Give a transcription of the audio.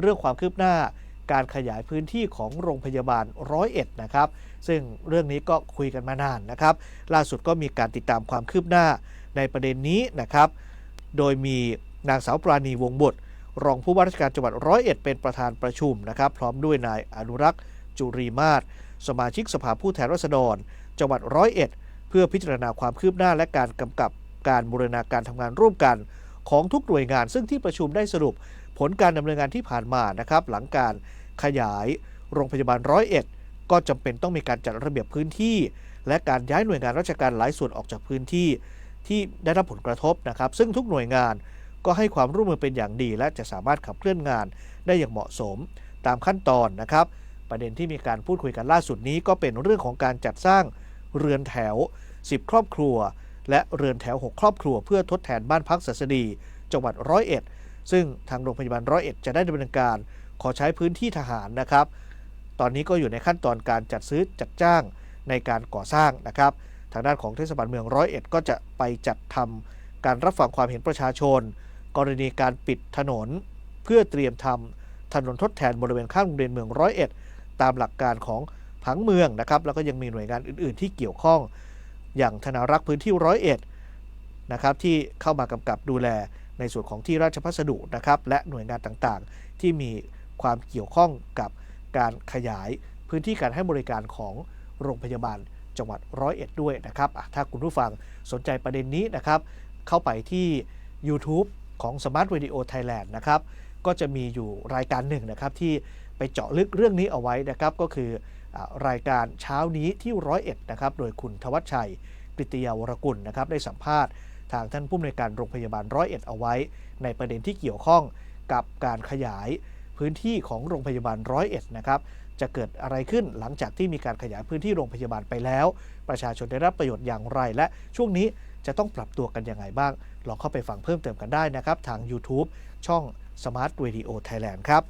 เรื่องความคืบหน้าการขยายพื้นที่ของโรงพยาบาลร้อยเอ็ดนะครับ ซึ่งเรื่องนี้ก็คุยกันมานานนะครับ ล่าสุดก็มีการติดตามความคืบหน้าในประเด็นนี้นะครับ โดยมีนางสาวปราณีวงศ์บุตร รองผู้ว่าราชการจังหวัดร้อยเอ็ดเป็นประธานประชุมนะครับ พร้อมด้วยนายอนุรักษ์ จุรีมาศสมาชิกสภาผู้แทนราษฎร จังหวัดร้อยเอ็ดเพื่อพิจารณาความคืบหน้าและการกำกับการบูรณาการทำงานร่วมกันของทุกหน่วยงานซึ่งที่ประชุมได้สรุป ผลการดำเนินงานที่ผ่านมานะครับหลังการขยายโรงพยาบาลร้อยเอ็ดก็จำเป็นต้องมีการจัดระเบียบพื้นที่ และการย้ายหน่วยงานราชการหลายส่วนออกจากพื้นที่ ที่ได้รับผลกระทบนะครับ ซึ่งทุกหน่วยงานก็ให้ความร่วมมือเป็นอย่างดี และจะสามารถขับเคลื่อนงานได้อย่างเหมาะสมตามขั้นตอนนะครับ ประเด็นที่มีการพูดคุยกันล่าสุดนี้ ก็เป็นเรื่องของการจัดสร้างเรือนแถว 10 ครอบครัว และเรือนแถว 6 ครอบครัว เพื่อทดแทนบ้านพักศัสดี จังหวัดร้อยเอ็ด ซึ่งทางโรงพยาบาลร้อยเอ็ดจะได้ดำเนินการขอใช้พื้นที่ทหารนะครับ ตอนนี้ก็อยู่ในขั้นตอนการจัดซื้อจัดจ้างในการก่อสร้างนะครับ ทางด้านของเทศบาลเมืองร้อยเอ็ดก็จะไปจัดทำการรับฟังความเห็นประชาชน กรณีการปิดถนน เพื่อเตรียมทำถนนทดแทนบริเวณข้างโรงเรียนเมืองร้อยเอ็ดตามหลักการของผังเมืองนะครับ แล้วก็ยังมีหน่วยงานอื่น ๆ ที่เกี่ยวข้อง อย่างธนารักษ์พื้นที่ร้อยเอ็ดนะครับที่เข้ามากำกับดูแล ในส่วนของที่ราชพัสดุนะครับและหน่วยงานต่างๆ ที่มีความเกี่ยวข้องกับการขยายพื้นที่การให้บริการของโรงพยาบาลจังหวัดร้อยเอ็ดด้วยนะครับถ้าคุณผู้ฟังสนใจประเด็นนี้นะครับ เข้าไปที่ YouTube ของ Smart Radio Thailand นะครับ ก็จะมีอยู่รายการหนึ่งนะครับที่ไปเจาะลึกเรื่องนี้เอาไว้นะครับ ก็คืออรายการเช้านี้ที่ร้อยเอ็ดนะครับ โดยคุณทวัชชัยกฤติยาวรกุลนะครับ ได้สัมภาษณ์ ทางท่านผู้อำนวยการโรงพยาบาลร้อยเอ็ดเอาไว้ ในประเด็นที่เกี่ยวข้องกับการขยายพื้นที่ของโรงพยาบาลร้อยเอ็ดนะครับจะเกิดอะไรขึ้นหลังจากที่มีการขยายพื้นที่โรงพยาบาลไปแล้ว ประชาชนได้รับประโยชน์อย่างไร และช่วงนี้จะต้องปรับตัวกันยังไงบ้าง ลองเข้าไปฟังเพิ่มเติมกันได้นะครับ ทาง YouTube ช่อง Smart Radio Thailand ครับ